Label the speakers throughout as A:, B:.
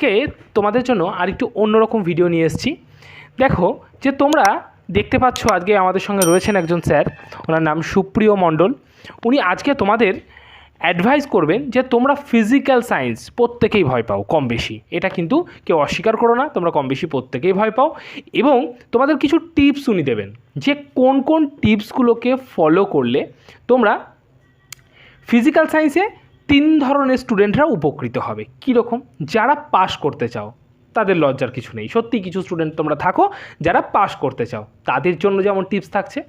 A: আজকে তোমাদের জন্য আরেকটু অন্যরকম ভিডিও নিয়ে এসেছি। দেখো যে তোমরা দেখতে পাচ্ছ আজকে আমাদের সঙ্গে রয়েছেন একজন স্যার, ওনার নাম সুপ্রিয় মণ্ডল। উনি আজকে তোমাদের অ্যাডভাইস করবেন যে তোমরা ফিজিক্যাল সায়েন্স প্রত্যেকেই ভয় পাও কম বেশি। এটা কিন্তু কেউ অস্বীকার করো না, তোমরা কম বেশি প্রত্যেকেই ভয় পাও। এবং তোমাদের কিছু টিপস উনি দেবেন, যে কোন কোন টিপসগুলোকে ফলো করলে তোমরা ফিজিক্যাল সায়েন্সে তিন ধরনের স্টুডেন্টরা উপকৃত হবে। কীরকম? যারা পাস করতে চাও, তাদের লজ্জার কিছু নেই। সত্যি কিছু স্টুডেন্ট তোমরা থাকো, যারা পাস করতে চাও, তাদের জন্য যেমন টিপস থাকছে।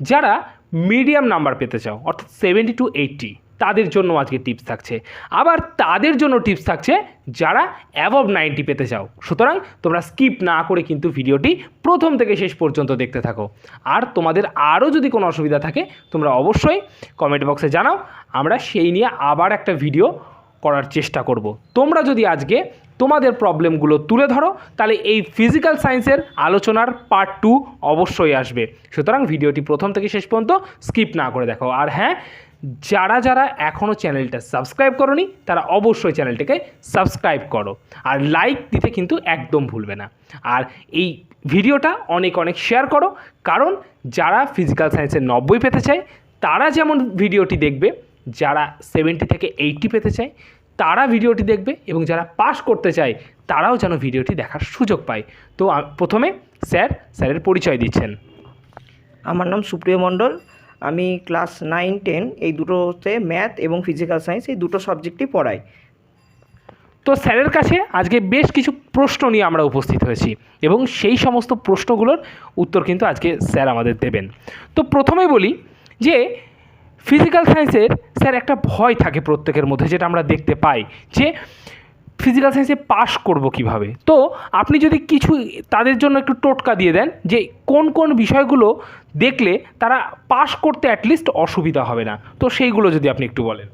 A: যারা মিডিয়াম নাম্বার পেতে চাও, অর্থাৎ সেভেন্টি টু এইট্টি তাদের জন্য আজকে টিপস থাকছে। আবার তাদের জন্য টিপস থাকছে যারা অ্যাবভ নাইনটি পেতে চাও। সুতরাং তোমরা স্কিপ না করে কিন্তু ভিডিওটি প্রথম থেকে শেষ পর্যন্ত দেখতে থাকো। আর তোমাদের আরও যদি কোনো অসুবিধা থাকে, তোমরা অবশ্যই কমেন্ট বক্সে জানাও। আমরা সেই নিয়ে আবার একটা ভিডিও করার চেষ্টা করব। তোমরা যদি আজকে তোমাদের প্রবলেমগুলো তুলে ধরো, তাহলে এই ফিজিক্যাল সায়েন্সের আলোচনার পার্ট টু অবশ্যই আসবে। সুতরাং ভিডিওটি প্রথম থেকে শেষ পর্যন্ত স্কিপ না করে দেখো। আর হ্যাঁ যারা যারা এখনও চ্যানেলটা সাবস্ক্রাইব করনি, তারা অবশ্যই চ্যানেলটিকে সাবস্ক্রাইব করো। আর লাইক দিতে কিন্তু একদম ভুলবে না। আর এই ভিডিওটা অনেক অনেক শেয়ার করো। কারণ যারা ফিজিক্যাল সায়েন্সের নব্বই পেতে চায়, তারা যেমন ভিডিওটি দেখবে, যারা সেভেন্টি থেকে এইটটি পেতে চায়, তারা ভিডিওটি দেখবে এবং যারা পাস করতে চায়, তারাও যেন ভিডিওটি দেখার সুযোগ পায়। তো প্রথমে স্যার, স্যারের পরিচয় দিচ্ছেন।
B: আমার নাম সুপ্রিয় মণ্ডল। আমি ক্লাস নাইন, টেন এই দুটোতে ম্যাথ এবং ফিজিক্যাল সায়েন্স এই দুটো সাবজেক্টই পড়াই।
A: তো স্যারের কাছে আজকে বেশ কিছু প্রশ্ন নিয়ে আমরা উপস্থিত হয়েছি এবং সেই সমস্ত প্রশ্নগুলোর উত্তর কিন্তু আজকে স্যার আমাদের দেবেন। তো প্রথমে বলি যে ফিজিক্যাল সায়েন্সের স্যার একটা ভয় থাকে প্রত্যেকের মধ্যে যেটা আমরা দেখতে পাই যে ফিজিক্যাল সায়েন্সে পাশ করব কীভাবে? তো আপনি যদি কিছু তাদের জন্য একটু টোটকা দিয়ে দেন যে কোন কোন বিষয়গুলো দেখলে তারা পাশ করতে অ্যাটলিস্ট অসুবিধা হবে না। তো সেইগুলো যদি আপনি একটু বলেন।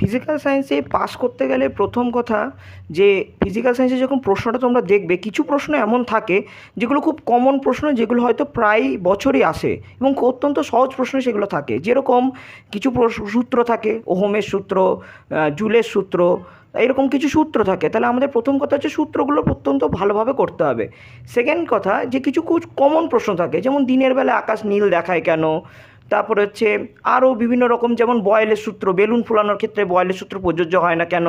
B: ফিজিক্যাল সায়েন্সে পাস করতে গেলে প্রথম কথা যে ফিজিক্যাল সায়েন্সে যখন প্রশ্নটা তোমরা দেখবে, কিছু প্রশ্ন এমন থাকে যেগুলো খুব কমন প্রশ্ন, যেগুলো হয়তো প্রায় বছরই আসে এবং অত্যন্ত সহজ প্রশ্ন সেগুলো থাকে। যেরকম কিছু সূত্র থাকে, ওহমের সূত্র জুলের সূত্র এরকম কিছু সূত্র থাকে। তাহলে আমাদের প্রথম কথা হচ্ছে সূত্রগুলো অত্যন্ত ভালোভাবে করতে হবে। সেকেন্ড কথা যে কিছু কমন প্রশ্ন থাকে, যেমন দিনের বেলা আকাশ নীল দেখায় কেন? তারপরে হচ্ছে আরও বিভিন্ন রকম যেমন বয়েলের সূত্র, বেলুন ফোলানোর ক্ষেত্রে বয়েলের সূত্র প্রযোজ্য হয় না কেন?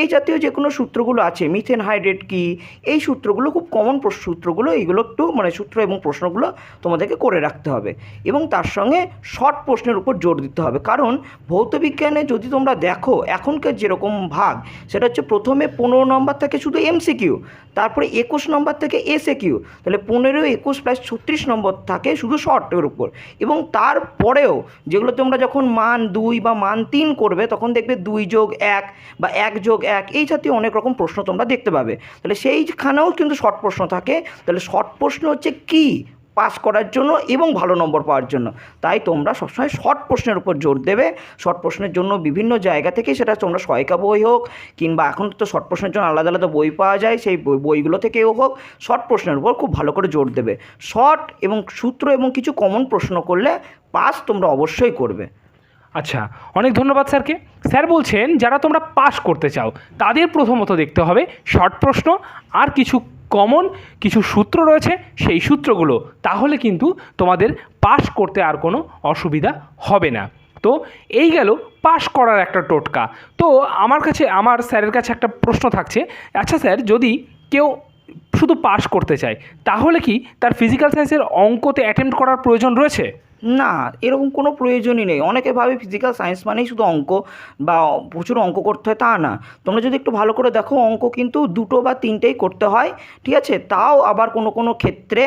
B: এই জাতীয় যে কোনো সূত্রগুলো আছে মিথেন হাইড্রেট কি, এই সূত্রগুলো খুব কমন সূত্রগুলো এইগুলো একটু মানে সূত্র এবং প্রশ্নগুলো তোমাদেরকে করে রাখতে হবে। এবং তার সঙ্গে শর্ট প্রশ্নের উপর জোর দিতে হবে। কারণ ভৌতবিজ্ঞানে যদি তোমরা দেখো, এখনকার যেরকম ভাগ, সেটা হচ্ছে প্রথমে পনেরো নম্বর থেকে শুধু এমসিকিউ তারপরে একুশ নম্বর থেকে এসএ কিউ তাহলে পনেরো, একুশ প্লাস ছত্রিশ নম্বর থাকে শুধু শর্টের উপর। এবং তারপরেও যেগুলো তোমরা যখন মান দুই বা মান তিন করবে, তখন দেখবে দুই যোগ এক বা এক যোগ এক, এই জাতীয় অনেক রকম প্রশ্ন তোমরা দেখতে পাবে। তাহলে সেইখানেও কিন্তু শর্ট প্রশ্ন থাকে। তাহলে শর্ট প্রশ্ন হচ্ছে কি? পাস করার জন্য এবং ভালো নম্বর পাওয়ার জন্য। তাই তোমরা সবসময় শর্ট প্রশ্নের উপর জোর দেবে। শর্ট প্রশ্নের জন্য বিভিন্ন জায়গা থেকে সেটা তোমরা সহায়িকা বই হোক কিংবা এখন তো শর্ট প্রশ্নের জন্য আলাদা আলাদা বই পাওয়া যায়, সেই বই- বইগুলো থেকেও হোক শর্ট প্রশ্নের উপর খুব ভালো করে জোর দেবে। শর্ট এবং সূত্র এবং কিছু কমন প্রশ্ন করলে পাস তোমরা অবশ্যই করবে।
A: আচ্ছা অনেক ধন্যবাদ স্যারকে। স্যার বলছেন, যারা তোমরা পাস করতে চাও, তাদের প্রথমত দেখতে হবে শর্ট প্রশ্ন আর কিছু কমন কিছু সূত্র রয়েছে, সেই সূত্রগুলো। তাহলে কিন্তু তোমাদের পাস করতে আর কোনো অসুবিধা হবে না। তো এই গেল পাস করার একটা টোটকা। তো আমার কাছে, আমার স্যারের কাছে একটা প্রশ্ন থাকছে। আচ্ছা স্যার, যদি কেউ শুধু পাস করতে চায়, তাহলে কি তার ফিজিক্যাল সায়েন্সের অঙ্কতে অ্যাটেম্প্ট করার প্রয়োজন রয়েছে?
B: না, এরকম কোনো প্রয়োজনই নেই। অনেকে ভাবে ফিজিক্যাল সায়েন্স মানেই শুধু অঙ্ক বা প্রচুর অঙ্ক করতে হয়, তা না। তোমরা যদি একটু ভালো করে দেখো, অঙ্ক কিন্তু দুটো বা তিনটেই করতে হয়, ঠিক আছে? তাও আবার কোনো কোনো ক্ষেত্রে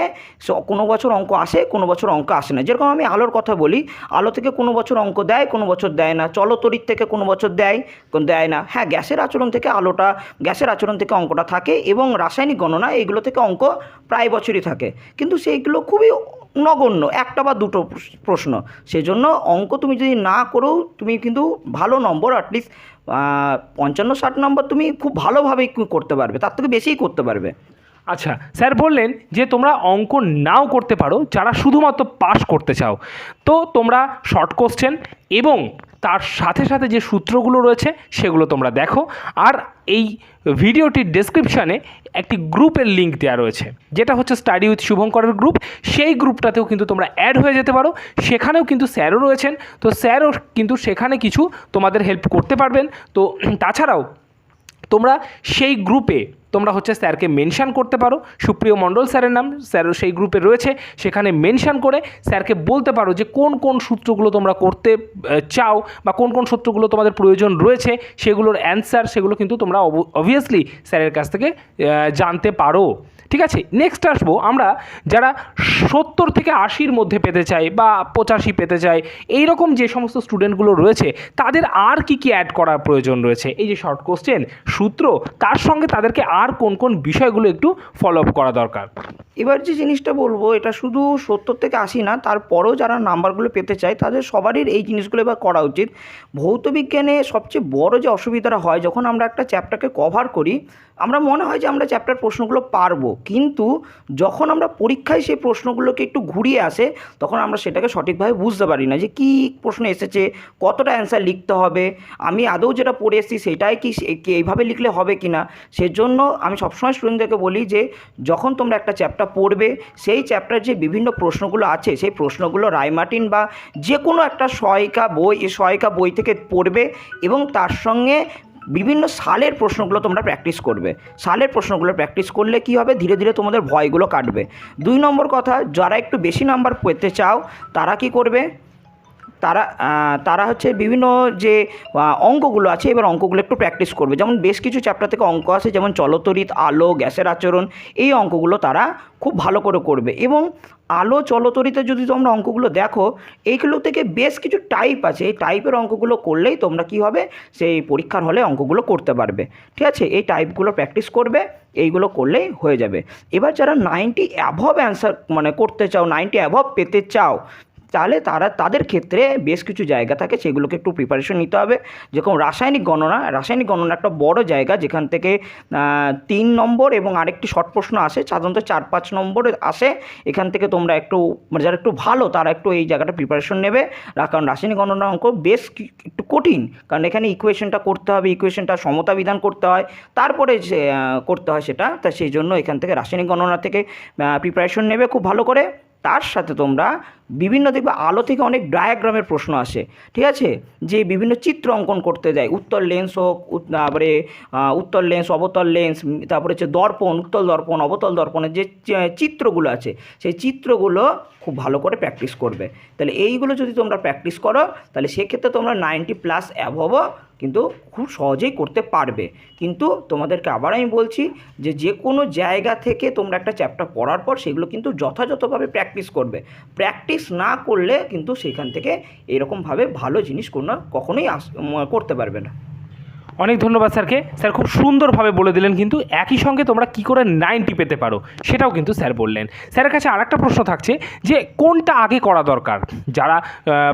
B: কোনো বছর অঙ্ক আসে, কোনো বছর অঙ্ক আসে না। যেরকম আমি আলোর কথা বলি, আলো থেকে কোনো বছর অঙ্ক দেয়, কোনো বছর দেয় না। চলতরির থেকে কোনো বছর দেয় দেয় না। হ্যাঁ গ্যাসের আচরণ থেকে আলোটা, গ্যাসের আচরণ থেকে অঙ্কটা থাকে এবং রাসায়নিক গণনা, এগুলো থেকে অঙ্ক প্রায় বছরই থাকে। কিন্তু সেইগুলো খুবই নগণ্য, একটা বা দুটো প্রশ্ন। সেজন্য অঙ্ক তুমি যদি না করেও তুমি কিন্তু ভালো নম্বর অ্যাটলিস্ট পঞ্চান্ন, ষাট নম্বর তুমি খুব ভালোভাবেই করতে পারবে, তার থেকে বেশিই করতে পারবে।
A: আচ্ছা স্যার বললেন যে তোমরা অঙ্ক নাও করতে পারো, যারা শুধুমাত্র পাস করতে চাও। তো তোমরা শর্ট কোশ্চেন এবং তার সাথে সাথে যে সূত্রগুলো রয়েছে সেগুলো তোমরা দেখো। আর এই ভিডিওটির ডেসক্রিপশানে একটি গ্রুপের লিঙ্ক দেওয়া রয়েছে, যেটা হচ্ছে স্টাডি উইথ শুভঙ্করের গ্রুপ সেই গ্রুপটাতেও কিন্তু তোমরা অ্যাড হয়ে যেতে পারো। সেখানেও কিন্তু স্যারও রয়েছেন। তো স্যারও কিন্তু সেখানে কিছু তোমাদের হেল্প করতে পারবেন। তো তাছাড়াও তোমরা সেই গ্রুপে তোমরা হচ্ছে স্যারকে মেনশান করতে পারো। সুপ্রিয় মণ্ডল স্যারের নাম, স্যার সেই গ্রুপে রয়েছে। সেখানে মেনশান করে স্যারকে বলতে পারো যে কোন কোন সূত্রগুলো তোমরা করতে চাও বা কোন কোন সূত্রগুলো তোমাদের প্রয়োজন রয়েছে, সেগুলোর অ্যান্সার সেগুলো কিন্তু তোমরা অবভিয়াসলি স্যারের কাছ থেকে জানতে পারো। ঠিক আছে? নেক্সট আসব, আমরা যারা সত্তর থেকে আশির মধ্যে পেতে চাই বা পঁচাশি পেতে চাই এই রকম যে সমস্ত স্টুডেন্টগুলো রয়েছে, তাদের আর কি কি অ্যাড করার প্রয়োজন রয়েছে? এই যে শর্ট কোশ্চেন সূত্র, তার সঙ্গে তাদেরকে আর কোন কোন বিষয়গুলো একটু ফলো আপ করা দরকার।
B: এবার যে জিনিসটা বলব, এটা শুধু সত্তর থেকে আশি না, তারপরেও যারা নাম্বারগুলো পেতে চায়, তাদের সবারই এই জিনিসগুলো এবার করা উচিত। ভৌত বিজ্ঞানে সবচেয়ে বড় যে অসুবিধাটা হয়, যখন আমরা একটা চ্যাপ্টারকে কভার করি, আমরা মনে হয় যে আমরা চ্যাপ্টার প্রশ্নগুলো পারব। কিন্তু যখন আমরা পরীক্ষায় সেই প্রশ্নগুলোকে একটু ঘুরিয়ে আসে, তখন আমরা সেটাকে সঠিকভাবে বুঝতে পারি না যে কী প্রশ্ন এসেছে, কতটা অ্যান্সার লিখতে হবে, আমি আদৌ যেটা পড়ে এসেছি সেটাই কি এইভাবে লিখলে হবে কি না সেজন্য আমি সবসময় স্টুডেন্টদেরকে বলি যে, যখন তোমরা একটা চ্যাপ্টার পড়বে, সেই চ্যাপ্টার যে বিভিন্ন প্রশ্নগুলো আছে, সেই প্রশ্নগুলো রায়মার্টিন বা যে কোনো একটা সহায়িকা বই সহায়িকা বই থেকে পড়বে এবং তার সঙ্গে বিভিন্ন সালের প্রশ্নগুলো তোমরা প্র্যাকটিস করবে। সালের প্রশ্নগুলো প্র্যাকটিস করলে কি হবে? ধীরে ধীরে তোমাদের ভয়গুলো কাটবে। দুই নম্বর কথা, যারা একটু বেশি নাম্বার পেতে চাও, তারা কি করবে? তারা তারা হচ্ছে বিভিন্ন যে অঙ্কগুলো আছে, এবার অঙ্কগুলো একটু প্র্যাকটিস করবে। যেমন বেশ কিছু চ্যাপ্টার থেকে অঙ্ক আছে যেমন চলতরিত, আলো, গ্যাসের আচরণ, এই অঙ্কগুলো তারা খুব ভালো করে করবে। এবং আলো, চলতরিতে যদি তোমরা অঙ্কগুলো দেখো, এইগুলো থেকে বেশ কিছু টাইপ আছে। এই টাইপের অঙ্কগুলো করলেই তোমরা কি হবে? সেই পরীক্ষার হলে অঙ্কগুলো করতে পারবে। ঠিক আছে? এই টাইপগুলো প্র্যাকটিস করবে, এইগুলো করলেই হয়ে যাবে। এবার যারা নাইনটি অ্যাভব অ্যান্সার মানে করতে চাও নাইনটি অ্যাভব পেতে চাও তাহলে তারা তাদের ক্ষেত্রে বেশ কিছু জায়গা থাকে সেগুলোকে একটু প্রিপারেশন নিতে হবে। যেরকম রাসায়নিক গণনা রাসায়নিক গণনা একটা বড় জায়গা যেখান থেকে তিন নম্বর এবং আরেকটি শর্ট প্রশ্ন আসে, সাধারণত চার পাঁচ নম্বরে আসে। এখান থেকে তোমরা একটু মানে যারা একটু ভালো, তারা একটু এই জায়গাটা প্রিপারেশন নেবে। কারণ রাসায়নিক গণনা অঙ্ক বেশ একটু কঠিন, কারণ এখানে ইকুয়েশনটা করতে হবে ইকুয়েশনটা সমতা বিধান করতে হয়। তারপরে করতে হয় সেটা, তা সেই জন্য এখান থেকে রাসায়নিক গণনা থেকে প্রিপারেশন নেবে খুব ভালো করে। তার সাথে তোমরা বিভিন্ন দেখবে আলো থেকে অনেক ডায়াগ্রামের প্রশ্ন আসে, ঠিক আছে? যে বিভিন্ন চিত্র অঙ্কন করতে যায়, উত্তর লেন্স হোক তারপরে উত্তর লেন্স অবতল লেন্স তারপরে হচ্ছে দর্পণ, উত্তল দর্পণ, অবতল দর্পণের যে চিত্রগুলো আছে, সেই চিত্রগুলো খুব ভালো করে প্র্যাকটিস করবে। তাহলে এইগুলো যদি তোমরা প্র্যাকটিস করো, তাহলে সেক্ষেত্রে তোমরা নাইনটি প্লাস অ্যাভবও কিন্তু খুব সহজেই করতে পারবে। কিন্তু তোমাদেরকে আবার আমি বলছি যে যে কোনো জায়গা থেকে তোমরা একটা চ্যাপ্টার পড়ার পর সেগুলো কিন্তু যথাযথভাবে প্র্যাকটিস করবে। প্র্যাকটিস না করলে কিন্তু সেখান থেকে এরকমভাবে ভালো জিনিস কোনো কখনোই আস করতে পারবে না।
A: অনেক ধন্যবাদ স্যারকে। স্যার খুব সুন্দরভাবে বলে দিলেন, কিন্তু একই সঙ্গে তোমরা কি করে নাইনটি পেতে পারো, সেটাও কিন্তু স্যার বললেন। স্যারের কাছে আরেকটা প্রশ্ন থাকছে যে, কোনটা আগে করা দরকার? যারা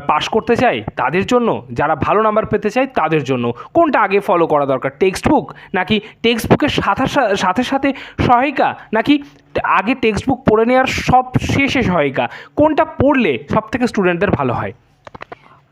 A: পাস করতে চায়, তাদের জন্য? যারা ভালো নাম্বার পেতে চায়, তাদের জন্য। কোনটা আগে ফলো করা দরকার? টেক্সট বুক নাকি টেক্সট বুকের সাথে সাথে সাথে সহায়িকা? নাকি আগে টেক্সট বুক পড়ে নেওয়ার সব শেষে সহায়িকা? কোনটা পড়লে সব থেকে স্টুডেন্টদের ভালো হয়?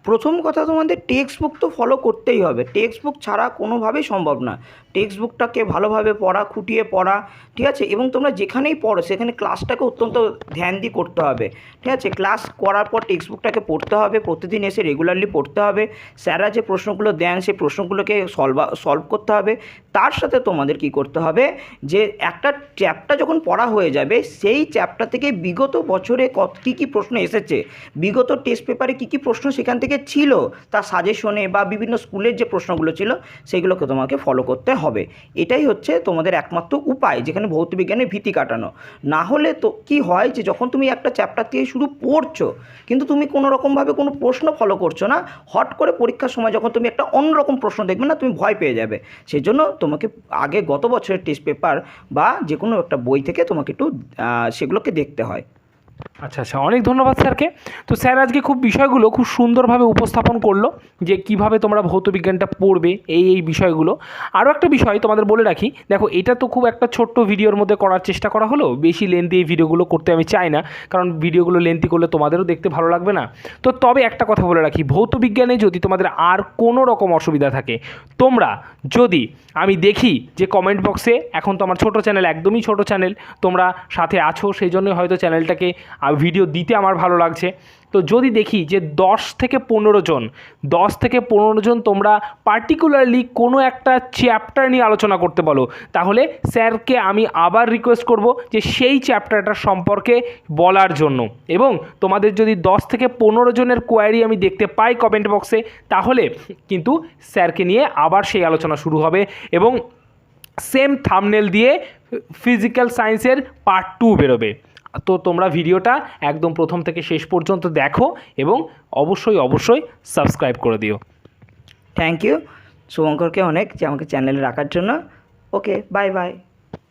B: প্রথম কথা তোমাদের টেক্সট বুক তো ফলো করতেই হবে। টেক্সট বুক ছাড়া কোনোভাবেই সম্ভব না। টেক্সট বুকটাকে ভালোভাবে পড়া, খুঁটিয়ে পড়া, ঠিক আছে? এবং তোমরা যেখানেই পড়ো, সেখানে ক্লাসটাকে অত্যন্ত ধ্যান দিয়ে করতে হবে। ঠিক আছে? ক্লাস করার পর টেক্সট বুকটাকে পড়তে হবে, প্রতিদিন এসে রেগুলারলি পড়তে হবে। স্যাররা যে প্রশ্নগুলো দেন, সেই প্রশ্নগুলোকে সলভ সলভ করতে হবে। তার সাথে তোমাদের কি করতে হবে? যে একটা চ্যাপ্টার যখন পড়া হয়ে যাবে, সেই চ্যাপ্টার থেকে বিগত বছরে কত, কী কী প্রশ্ন এসেছে? বিগত টেস্ট পেপারে কী কী প্রশ্ন সেখান থেকে ছিল তার সাজেশনে বা বিভিন্ন স্কুলের যে প্রশ্নগুলো ছিল, সেগুলোকে তোমাকে ফলো করতে হবে। এটাই হচ্ছে তোমাদের একমাত্র উপায়, যেখানে ভৌতবিজ্ঞানের ভীতি কাটানো। না হলে তো কি হয় যে, যখন তুমি একটা চ্যাপ্টার থেকে শুধু পড়ছো, কিন্তু তুমি কোনো রকমভাবে কোনো প্রশ্ন ফলো করছ না, হট করে পরীক্ষার সময় যখন তুমি একটা অন্যরকম প্রশ্ন দেখবে না, তুমি ভয় পেয়ে যাবে। সেই জন্য তোমাকে আগে গত বছরের টেস্ট পেপার বা যে কোনো একটা বই থেকে তোমাকে একটু সেগুলোকে দেখতে হয়।
A: আচ্ছা আচ্ছা অনেক ধন্যবাদ স্যারকে। তো স্যার আজকে খুব বিষয়গুলো খুব সুন্দরভাবে উপস্থাপন করল যে কীভাবে তোমরা ভৌত বিজ্ঞানটা পড়বে, এই এই বিষয়গুলো। আরও একটা বিষয় তোমাদের বলে রাখি, দেখো এটা তো খুব একটা ছোট্ট ভিডিওর মধ্যে করার চেষ্টা করা হলো, বেশি লেন্থি এই ভিডিওগুলো করতে আমি চাই না, কারণ ভিডিওগুলো লেন্থি করলে তোমাদেরও দেখতে ভালো লাগবে না। তো তবে একটা কথা বলে রাখি, ভৌত বিজ্ঞানে যদি তোমাদের আর কোনো রকম অসুবিধা থাকে, তোমরা যদি আমি দেখি যে কমেন্ট বক্সে এখন তো আমার ছোটো চ্যানেল একদমই ছোট চ্যানেল তোমরা সাথে আছো, সেই জন্যই হয়তো চ্যানেলটাকে ভিডিও দিতে আমার ভালো লাগছে। তো যদি দেখি যে দশ থেকে পনেরো জন, দশ থেকে পনেরো জন তোমরা পার্টিকুলারলি কোনো একটা চ্যাপ্টার নিয়ে আলোচনা করতে বলো, তাহলে স্যারকে আমি আবার রিকোয়েস্ট করব যে সেই চ্যাপ্টারটার সম্পর্কে বলার জন্য। এবং তোমাদের যদি দশ থেকে পনেরো জনের কোয়ারি আমি দেখতে পাই কমেন্ট বক্সে তাহলে কিন্তু স্যারকে নিয়ে আবার সেই আলোচনা শুরু হবে এবং সেম থামনেল দিয়ে ফিজিক্যাল সায়েন্সের পার্ট টু বেরোবে। তো তোমরা ভিডিওটা একদম প্রথম থেকে শেষ পর্যন্ত দেখো এবং অবশ্যই অবশ্যই সাবস্ক্রাইব করে দিও।
B: থ্যাংক ইউ শুভঙ্করকে অনেক যে আমাকে চ্যানেলে রাখার জন্য। Okay bye bye